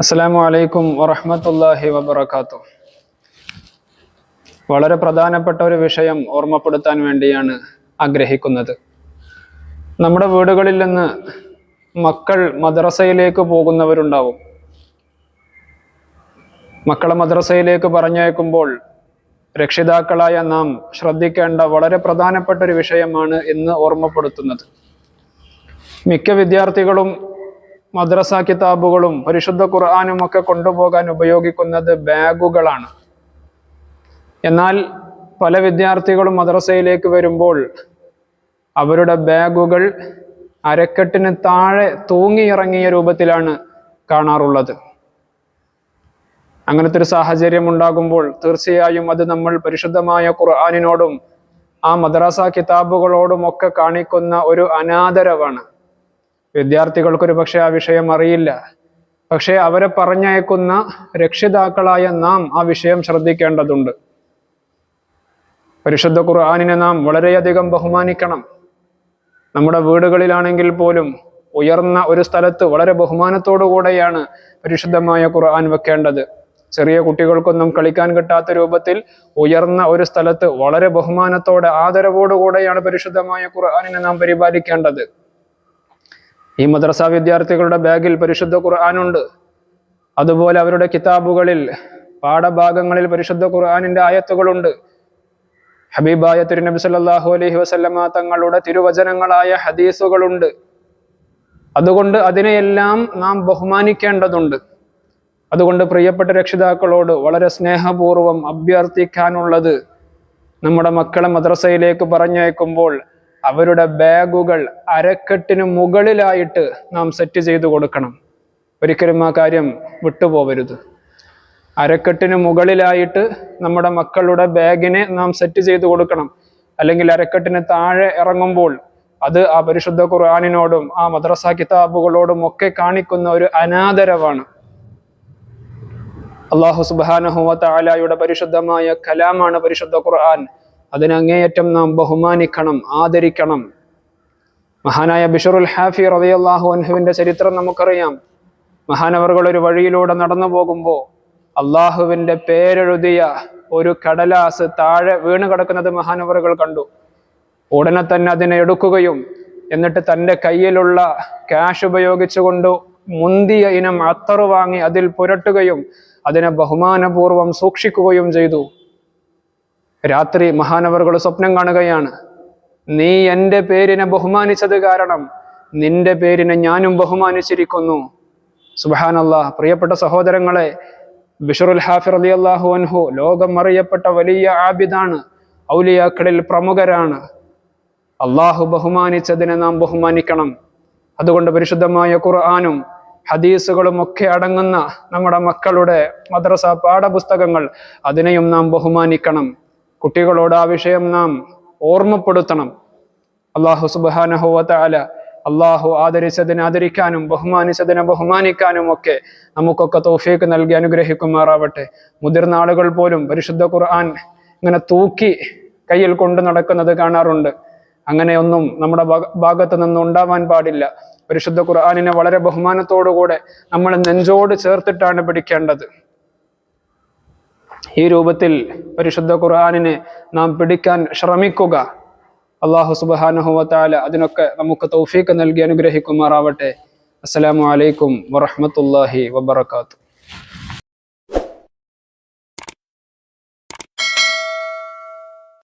അസ്സലാമു അലൈക്കും വറഹമത്തല്ലാഹി വബറകാതുഹു. വളരെ പ്രധാനപ്പെട്ട ഒരു വിഷയം ഓർമ്മപ്പെടുത്താൻ വേണ്ടിയാണ് ആഗ്രഹിക്കുന്നത്. നമ്മുടെ വീടുകളിൽ നിന്ന് മക്കൾ മദ്രസയിലേക്ക് പോകുന്നവരുണ്ടാവും. മക്കളെ മദ്രസയിലേക്ക് പറഞ്ഞയക്കുമ്പോൾ രക്ഷിതാക്കളായ നാം ശ്രദ്ധിക്കേണ്ട വളരെ പ്രധാനപ്പെട്ട ഒരു വിഷയമാണ് ഇന്ന് ഓർമ്മപ്പെടുത്തുന്നത്. മിക്ക വിദ്യാർത്ഥികളും മദ്രസ കിതാബുകളും പരിശുദ്ധ ഖുർആാനും ഒക്കെ കൊണ്ടുപോകാൻ ഉപയോഗിക്കുന്നത് ബാഗുകളാണ്. എന്നാൽ പല വിദ്യാർത്ഥികളും മദ്രസയിലേക്ക് വരുമ്പോൾ അവരുടെ ബാഗുകൾ അരക്കെട്ടിന് താഴെ തൂങ്ങിയിറങ്ങിയ രൂപത്തിലാണ് കാണാറുള്ളത്. അങ്ങനത്തെ ഒരു സാഹചര്യം ഉണ്ടാകുമ്പോൾ തീർച്ചയായും അത് നമ്മൾ പരിശുദ്ധമായ ഖുർആാനിനോടും ആ മദ്രാസ കിതാബുകളോടും ഒക്കെ കാണിക്കുന്ന ഒരു അനാദരവാണ്. വിദ്യാർത്ഥികൾക്കൊരു പക്ഷെ ആ വിഷയം അറിയില്ല. പക്ഷേ അവരെ പറഞ്ഞയക്കുന്ന രക്ഷിതാക്കളായ നാം ആ വിഷയം ശ്രദ്ധിക്കേണ്ടതുണ്ട്. പരിശുദ്ധ ഖുർആാനിനെ നാം വളരെയധികം ബഹുമാനിക്കണം. നമ്മുടെ വീടുകളിലാണെങ്കിൽ പോലും ഉയർന്ന ഒരു സ്ഥലത്ത് വളരെ ബഹുമാനത്തോടു കൂടെയാണ് പരിശുദ്ധമായ ഖുർആൻ വെക്കേണ്ടത്. ചെറിയ കുട്ടികൾക്കൊന്നും കളിക്കാൻ കിട്ടാത്ത രൂപത്തിൽ ഉയർന്ന ഒരു സ്ഥലത്ത് വളരെ ബഹുമാനത്തോടെ ആദരവോടുകൂടെയാണ് പരിശുദ്ധമായ ഖുർആാനിനെ നാം പരിപാലിക്കേണ്ടത്. ഈ മദ്രസ വിദ്യാർത്ഥികളുടെ ബാഗിൽ പരിശുദ്ധ ഖുർആാനുണ്ട്. അതുപോലെ അവരുടെ കിതാബുകളിൽ പാഠഭാഗങ്ങളിൽ പരിശുദ്ധ ഖുർആാനിന്റെ ആയത്തുകളുണ്ട്. ഹബീബായ തിരുനബി സല്ലാഹു അലൈഹി വസല്ലമ തങ്ങളുടെ തിരുവചനങ്ങളായ ഹദീസുകളുണ്ട്. അതുകൊണ്ട് അതിനെയെല്ലാം നാം ബഹുമാനിക്കേണ്ടതുണ്ട്. അതുകൊണ്ട് പ്രിയപ്പെട്ട രക്ഷിതാക്കളോട് വളരെ സ്നേഹപൂർവം അഭ്യർത്ഥിക്കാനുള്ളത് നമ്മുടെ മക്കളെ മദ്രസയിലേക്ക് പറഞ്ഞയക്കുമ്പോൾ അവരുടെ ബാഗുകൾ അരക്കെട്ടിന് മുകളിലായിട്ട് നാം സെറ്റ് ചെയ്തു കൊടുക്കണം. ഒരിക്കലും ആ കാര്യം വിട്ടുപോവരുത്. അരക്കെട്ടിന് മുകളിലായിട്ട് നമ്മുടെ മക്കളുടെ ബാഗിനെ നാം സെറ്റ് ചെയ്തു കൊടുക്കണം. അല്ലെങ്കിൽ അരക്കെട്ടിന് താഴെ ഇറങ്ങുമ്പോൾ അത് ആ പരിശുദ്ധ ഖുർആാനിനോടും ആ മദ്രസ കിതാബുകളോടും ഒക്കെ കാണിക്കുന്ന ഒരു അനാദരവാണ്. അള്ളാഹു സുബാനഹുവ താലായുടെ പരിശുദ്ധമായ കലാമാണ് പരിശുദ്ധ ഖുർആൻ. അതിനെ അങ്ങേയറ്റം നാം ബഹുമാനിക്കണം ആദരിക്കണം. മഹാനായ ബിഷറുൽ ഹാഫി റളിയല്ലാഹു അൻഹുവിന്റെ ചരിത്രം നമുക്കറിയാം. മഹാനവറുകൾ ഒരു വഴിയിലൂടെ നടന്നു പോകുമ്പോൾ അള്ളാഹുവിന്റെ പേരെഴുതിയ ഒരു കടലാസ് താഴെ വീണ് കിടക്കുന്നത് മഹാനവറുകൾ കണ്ടു. ഉടനെ തന്നെ അതിനെ എടുക്കുകയും എന്നിട്ട് തന്റെ കയ്യിലുള്ള ക്യാഷ് ഉപയോഗിച്ചുകൊണ്ട് മുന്തിയ ഇനം അത്തറ് വാങ്ങി അതിൽ പുരട്ടുകയും അതിനെ ബഹുമാനപൂർവം സൂക്ഷിക്കുകയും ചെയ്തു. രാത്രി മഹാനവറുകൾ സ്വപ്നം കാണുകയാണ്. നീ എന്റെ പേരിനെ ബഹുമാനിച്ചത് കാരണം നിന്റെ പേരിനെ ഞാനും ബഹുമാനിച്ചിരിക്കുന്നു. സുബാനല്ല പ്രിയപ്പെട്ട സഹോദരങ്ങളെ ബിഷറുൽ ഹാഫിർ അലി അള്ളാഹു അൻഹു ലോകം അറിയപ്പെട്ട വലിയ ആബിദാണ് ഔലിയാക്കളിൽ പ്രമുഖരാണ്. അള്ളാഹു ബഹുമാനിച്ചതിനെ നാം ബഹുമാനിക്കണം. അതുകൊണ്ട് പരിശുദ്ധമായ ഖുർആാനും ഹദീസുകളും ഒക്കെ അടങ്ങുന്ന നമ്മുടെ മക്കളുടെ മദ്രസ പാഠപുസ്തകങ്ങൾ അതിനെയും നാം ബഹുമാനിക്കണം. കുട്ടികളോട് ആ വിഷയം നാം ഓർമ്മപ്പെടുത്തണം. അള്ളാഹു സുബാനഹുവല അള്ളാഹു ആദരിച്ചതിനെ ആദരിക്കാനും ബഹുമാനിച്ചതിനെ ബഹുമാനിക്കാനും ഒക്കെ നമുക്കൊക്കെ തോഫേക്ക് നൽകി അനുഗ്രഹിക്കുമാറാവട്ടെ. മുതിർന്ന ആളുകൾ പോലും പരിശുദ്ധ ഖുർആൻ ഇങ്ങനെ തൂക്കി കയ്യിൽ കൊണ്ടു നടക്കുന്നത് കാണാറുണ്ട്. അങ്ങനെയൊന്നും നമ്മുടെ ഭാഗത്ത് നിന്ന് ഉണ്ടാവാൻ പാടില്ല. പരിശുദ്ധ ഖുർആാനിനെ വളരെ ബഹുമാനത്തോടുകൂടെ നമ്മൾ നെഞ്ചോട് ചേർത്തിട്ടാണ് പിടിക്കേണ്ടത് ഈ രൂപത്തിൽ പരിശുദ്ധ ഖുർആാനിനെ നാം പിടിക്കാൻ ശ്രമിക്കുക. അള്ളാഹു സുബാനുഹുവത്താല അതിനൊക്കെ നമുക്ക് തൗഫീക്ക് നൽകി അനുഗ്രഹിക്കുമാറാവട്ടെ. അസ്സലാമു അലൈക്കും വറഹമത്തല്ലാഹി വബർക്കാത്തു